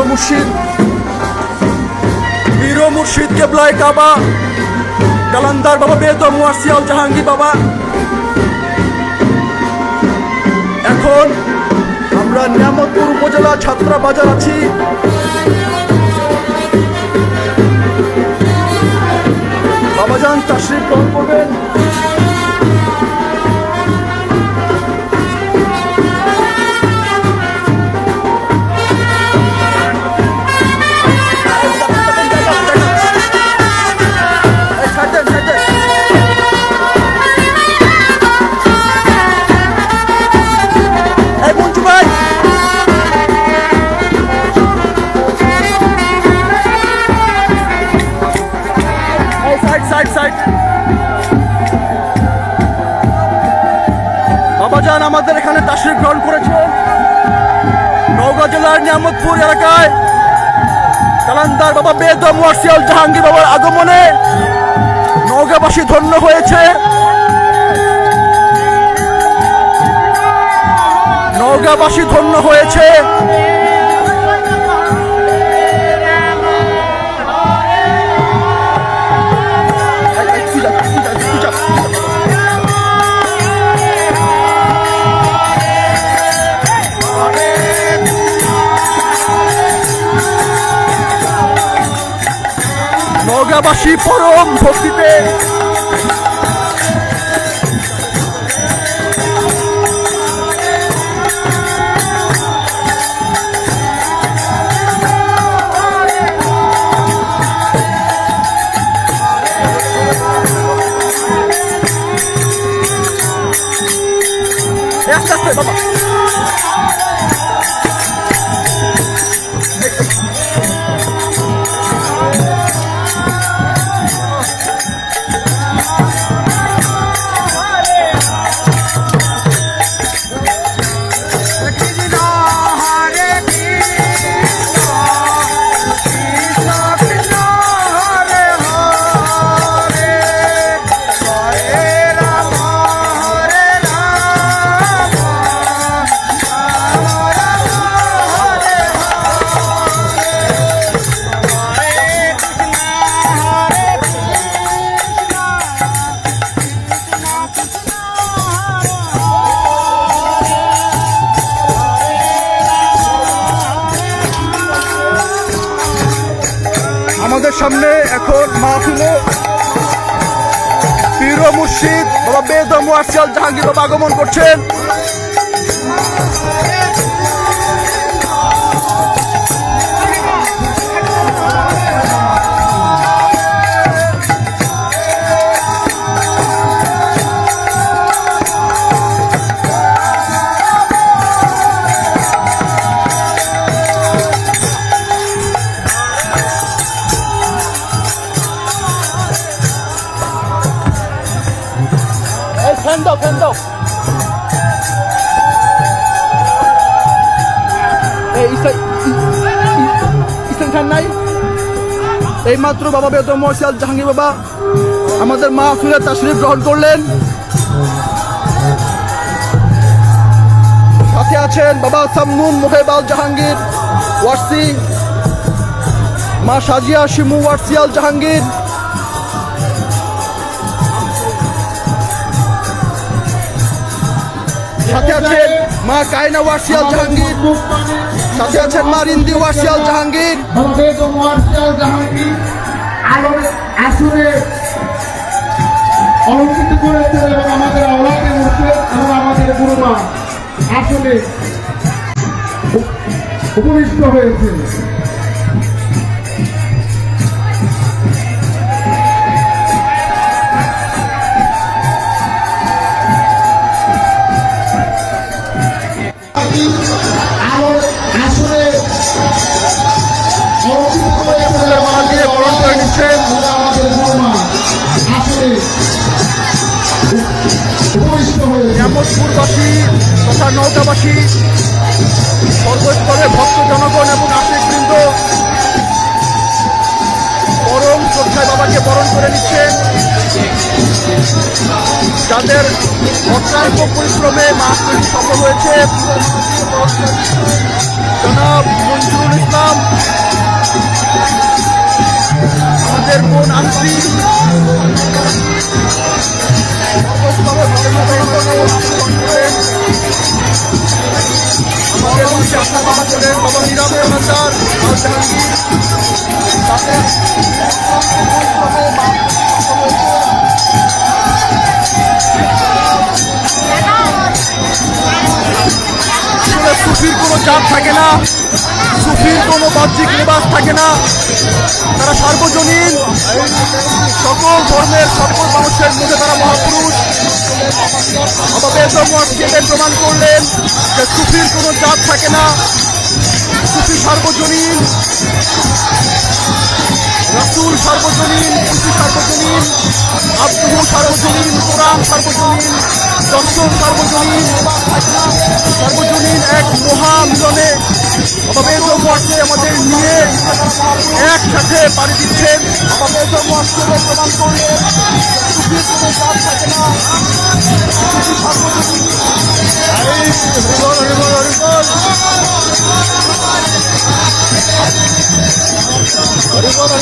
ও মুর্শিদ। ও মুর্শিদ কেবলায় কাবা। কালান্দার বাবা বেদ মুয়াসিয়াল জাহাঙ্গীর বাবা। এখন আমরা নিয়ামতপুর উপজেলা ছাত্রা বাজার আছি। বাবাজান, তাশরিফ গ্রহণ করবেন। বাবাজান আমাদের এখানে তাসির গ্রহণ করেছে। নওগাঁ জেলার নিয়ামতপুর এলাকায় কালান্দার বাবা বেদম ওয়ার্সিয়াল জাহাঙ্গীর বাবার আগমনে নওগাঁবাসী ধন্য হয়েছে। নওগাঁবাসী ধন্য হয়েছে। নওগাঁবাসী পরম ভক্তিতে। আস্তে বাবা। আমাদের সামনে এখন মাহফিলে পীর মুর্শিদ বাবা বেদম ও জাহাঙ্গীর বাবা আগমন করছেন। এই মাত্র বাবা বেদম মহসিয়াল জাহাঙ্গীর বাবা আমাদের মা মাহফিলে তাশরিফ গ্রহণ করলেন। সাথে আছেন বাবা সামনুন মোহেবাল জাহাঙ্গীর, ওয়ার্সি, মা সাজিয়া শিমু ওয়ার্সিয়াল জাহাঙ্গীর। সাথে আছেন মা কায়না ওয়ার্সিয়াল জাহাঙ্গীর। সাথে আছেন মা রিন্দি ওয়ার্সিয়াল জাহাঙ্গীর। আমাদের তো মার্শাল জাহাঙ্গীর। আলোর আসরে অলঙ্কিত করেছে এবং আমাদের আওলাদে উঠছে এবং আমাদের আসলে হয়েছে। আলোর করে নিচ্ছেন আমাদের গুরুমা আসলে নিয়ামতপুরবাসী তথা নৌকাবাসী সর্বস্তরের ভক্ত জনগণ এবং আশেকবৃন্দ পরম শ্রদ্ধায় বাবাকে বরণ করে নিচ্ছেন। যাদের অত্যল্প পরিশ্রমে মাহফিল সফল হয়েছে। জনাব মঞ্জুরুল ইসলাম আমাদের কোন আন্ত্রী আমাদের উনিশশো চাপ থাকে না। সুফির কোনো বাহ্যিক লেবাস থাকে না। তারা সার্বজনীন। সকল ধর্মের, সকল মানুষের মধ্যে তারা মহাপুরুষ। বেদম আজকে প্রমাণ করলেন যে সুফির কোনো জাত থাকে না। সুফি সার্বজনীন। রাসুল সার্বজনীন, সুফি সার্বজনীন আব্দুহ সার্বজনীন, কোরআন সার্বজনীন, দর্শন সার্বজনীন। সার্বজনীন এক মহা অবৈধ বর্ষে আমাদের নিয়ে একসাথে পাড়ি দিচ্ছেন। অবৈধ বর্ষকে প্রমাণ করলে কোনো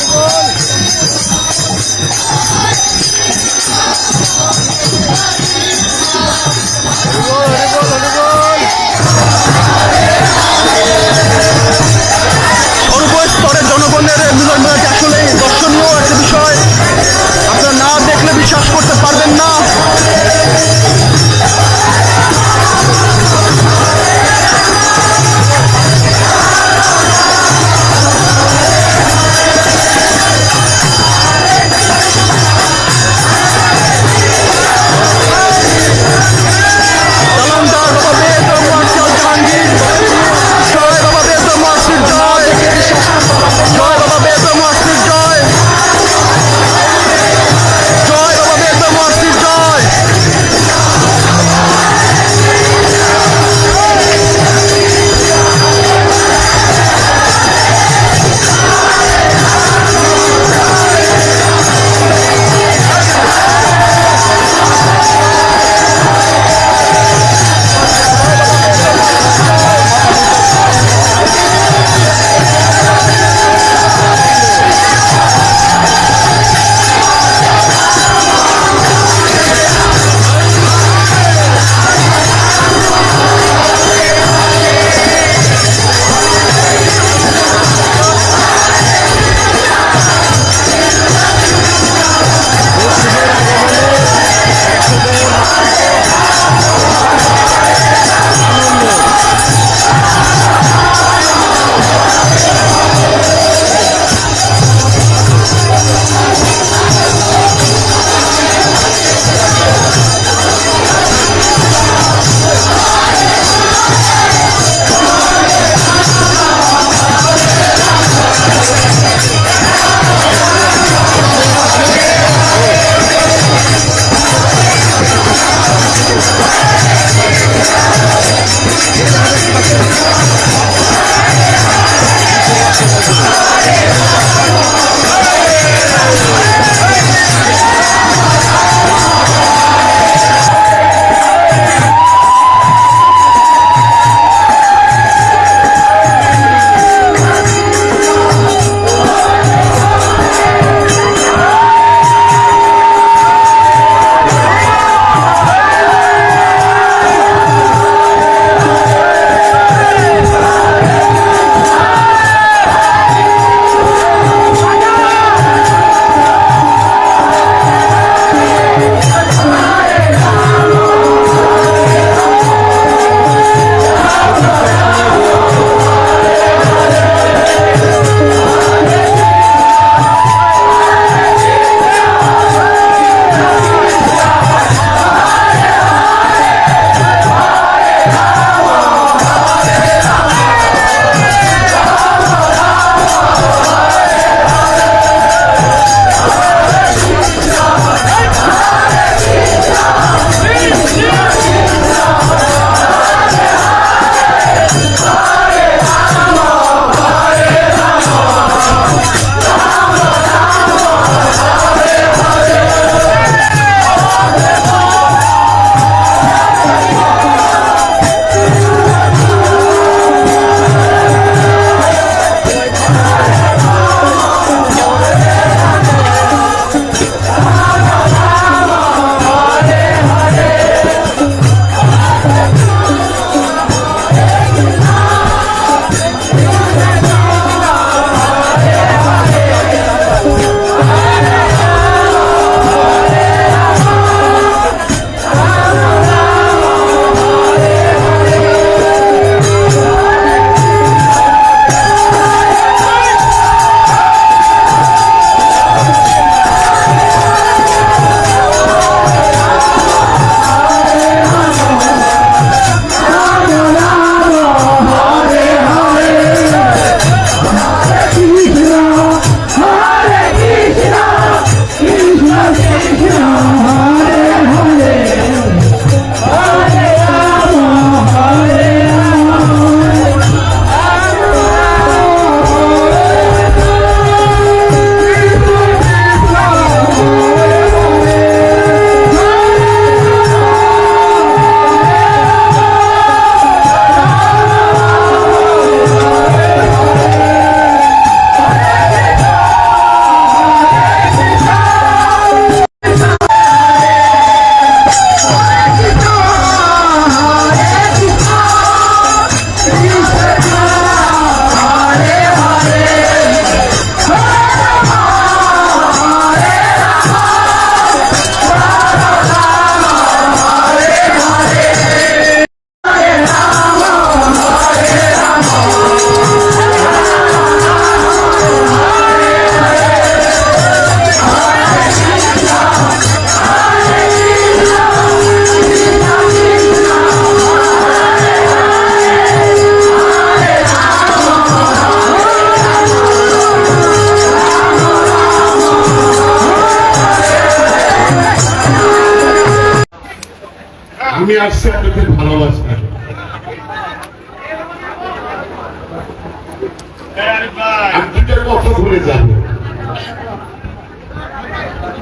আমি আসছি আপনাদের ভালোবাসা।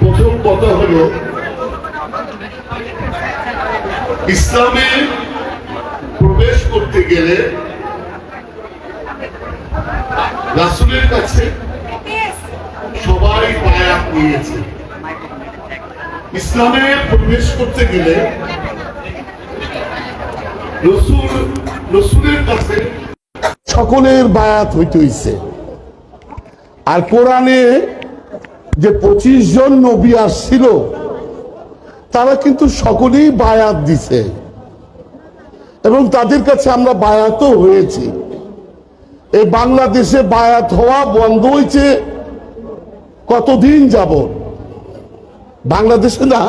প্রথম কথা ইসলামে প্রবেশ করতে গেলে রাসুলের কাছে সবাই বায়াত নিয়েছে। ইসলামে প্রবেশ করতে গেলে সকলের বায়াত হইতে হইছে। আর কোরআনে যে পঁচিশ জন নবী আসছিল, তারা কিন্তু সকলেই বায়াত দিছে। এবং তাদের কাছে আমরা বায়াতও হয়েছি। এই বাংলাদেশে বায়াত হওয়া বন্ধ হয়েছে কতদিন যাব বাংলাদেশে না,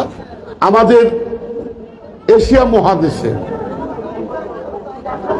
আমাদের এশিয়া মহাদেশে।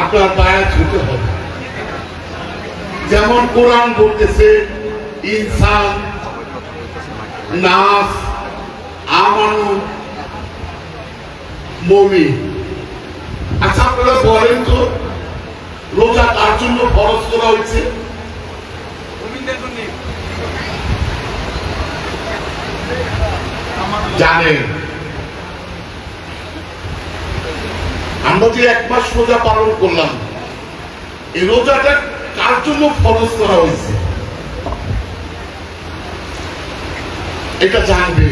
আপনার বায়াত হতে হবে। যেমন কোরআন বলতেছে ইনসান নাস আমানু মমি আচ্ছা আপনারা বলেন তো রোজা কার জন্য খরচ করা হয়েছে? জানেন। আমরা যে এক মাস রোজা পালন করলাম। এই রোজাটা কার জন্য ফরজ করা হয়েছে? এটা জানবে।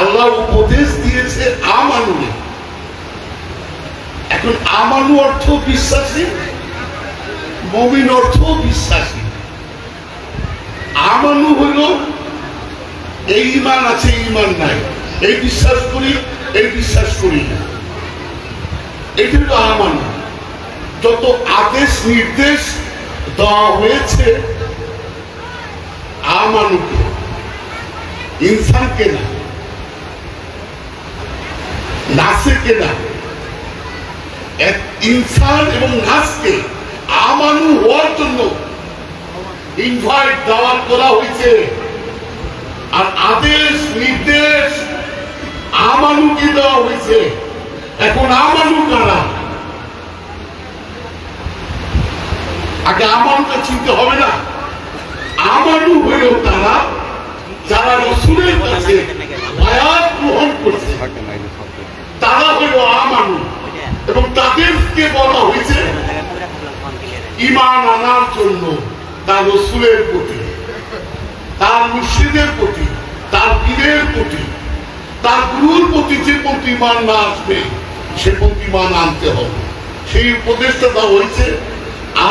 আল্লাহ উপদেশ দিয়েছে আমানু এখন আমানু অর্থ বিশ্বাসী, মমিন অর্থ বিশ্বাসী। আমানু হইল, এই ইমান আছে ইমান নাই। এই বিশ্বাস করি, এই বিশ্বাস করি না। এটা হলো আমানু যত আদেশ, নির্দেশ দেওয়া হয়েছে আমানুকে ইনসানকে না নাসেকে না ইনসান এবং নাসকে আমানু হওয়ার জন্য ইনভাইট দেওয়ার করা হয়েছে। আর আদেশ, নির্দেশ আমানুকে দেওয়া হয়েছে। এখন আমানু কারা? আগে আমানুটা চিনতে হবে না। আমানু হইল তারা যারা রসুলের কাছে বায়াত গ্রহণ করছে, তারা হইল আমানু এবং তাদেরকে বলা হয়েছে, ইমান আনার জন্য। তার রসুলের প্রতি, তার মুর্শিদের প্রতি, তার পীরের প্রতি, তার গুরুর প্রতি যে প্রতিমান না আসবে, সে প্রতিমান আনতে হবে। সেই উপদেশটা দেওয়া হয়েছে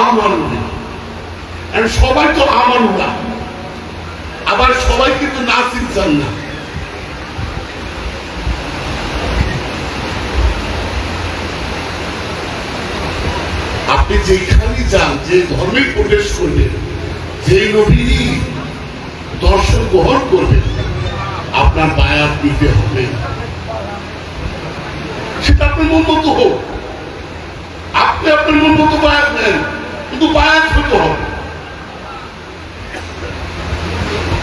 আমানু আর সবাই তো আমানু না আবার সবাই কিন্তু নাসির চান না আপনি যেখানে যান, যে ধর্মে প্রবেশ করবেন যে নবীরই দর্শন গ্রহণ করবেন, আপনার বায়াত দিতে হবে। সেটা আপনার মন মতো হোক। আপনি বায়াত নেন, কিন্তু বায়াত হতে হবে।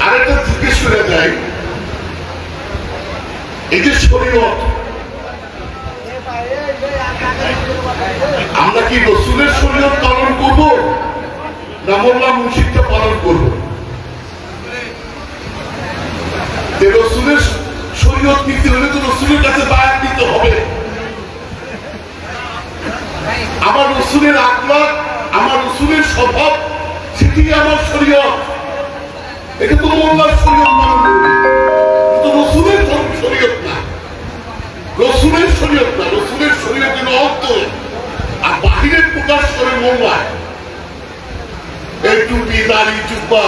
আরেকটা জিজ্ঞেস করে যায় এই যে শরীয়ত আমরা কি রসুলের শরীয়ত পালন করব না মোল্লা মুর্শিদটা পালন করব? রসুলের শরীয়ত নিতে হলে তো রসুলের কাছে বায়াত দিতে হবে। আমার রসুলের আমার রসুলের স্বভাব সেটি আমার শরীয়ত। এটা তো মোল্লার শরীয়ত পালন করবে কিন্তু রসুলের শরীয়ত না। রসুলের শরীয়ত না। রসুলের শরীয়তের অন্তরে আর বাহিরে প্রকাশ করে জুব্বা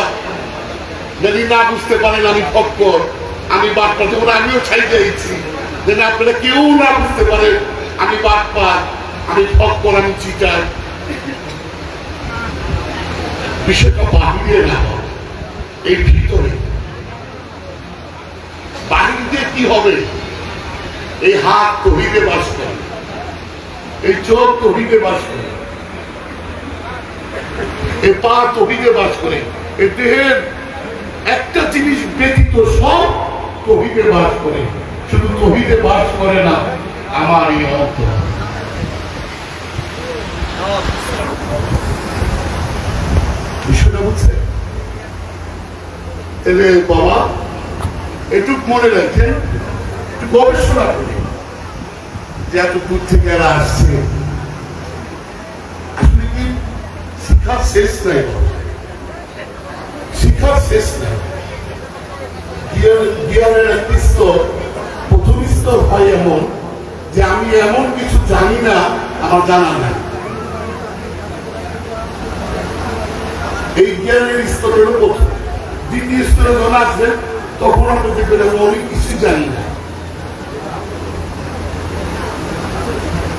যদি না বুঝতে পারেন আমি ফক্কর আমি বাটপা যেমন আমিও ছাই যেন আপনারা কেউ না বুঝতে পারেন আমি বাটপা আমি ফক্কর আমি চিটার। বিষয়টা বাহিরে না। এই ভিতরে। কি হবে? এই হাত তহিতে বাস করে। এই চোখ তহিতে বাস করে। এই পা তহিতে বাস করে। এই দেহের একটা জিনিস ব্যতীত সব তহিতে বাস করে। শুধু তহিতে বাস করে না, আমার এই বুঝছে বাবা, এটুক মনে রাখেন গবেষণা করি। যে এত দূর থেকে এরা আসছে। শিক্ষার শেষ নাই বাবা। শিক্ষার শেষ নাই। প্রথম স্তর হয় এমন যে আমি এমন কিছু জানি না, আমার জানা নাই। এই জ্ঞানের স্তরের প্রথম। দ্বিতীয় স্তরে যখন আসবেন তখন আপনি দেখবেন আমি অনেক কিছু জানি না।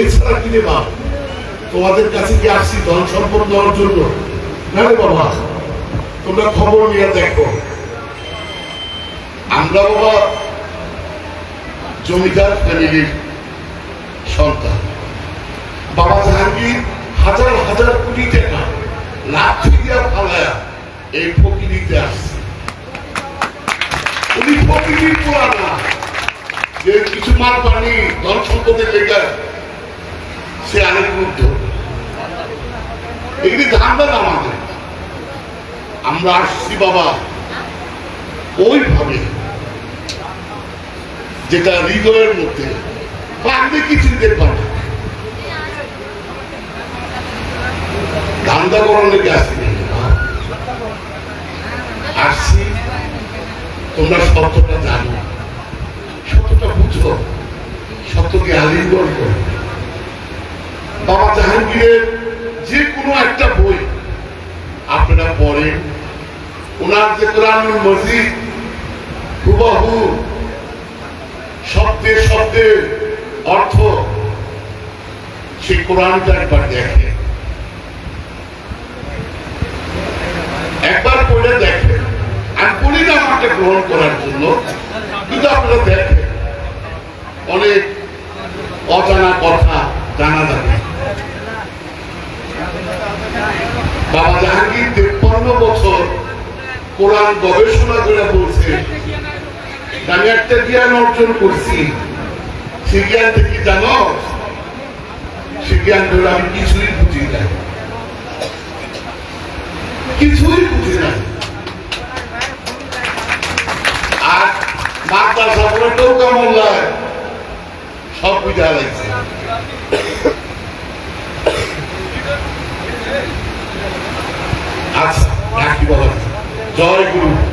এছাড়া কি রে তোমাদের কাছে কি আসছি ধন সম্পদ দেওয়ার জন্য? না রে বাবা, তোমরা খবর নিয়ে দেখো। আমরা বাবা জমিদার ফ্যামিলির সন্তান। বাবা জাহাঙ্গীর হাজার হাজার কোটি টাকা লাঠি দিয়া ফালায়া এই ফকিরিতে আসছে। উনি ফকিরির পোড়া না যে কিছু মাল পানি, ধন সম্পদের লেগে সে ধরবে এগুলি ধান্দা না আমাদের। আমরা আসছি বাবা। ওইভাবে। যেটা হৃদয়ের মধ্যে। পারবে কিছু দেখবা না। ধান্দা করার লেগে আসছি আসছি। তোমরা সত্যটা জানো। সত্যটা বুঝো। সত্যকে আলিঙ্গন করো। জাহাঙ্গীরের যে কোনো একটা বই আপনারা পড়েন। ওনার যে কোরআনুল মসজিদ হুবাহু শব্দে শব্দে অর্থ, সেই কোরআনটা একবার দেখে একবার পড়ে দেখে আমি বলি না আমাকে গ্রহণ করার জন্য কিন্তু আপনারা দেখেন, অনেক অজানা কথা জানা যাবে। বাবা জাহাঙ্গীর তেপ্পান্ন বছর কোরআন গবেষণা করে বলছে আমি একটা জ্ঞান অর্জন করছি। সে জ্ঞান থেকে জানো? সে জ্ঞান ধরে আমি কিছুই বুঝি না কিছুই বুঝি না আর মাতা সাপড়ে নৌকা মোল্লায় সব বুঝা লাগছে। রাখি বাবা জয় গুরু।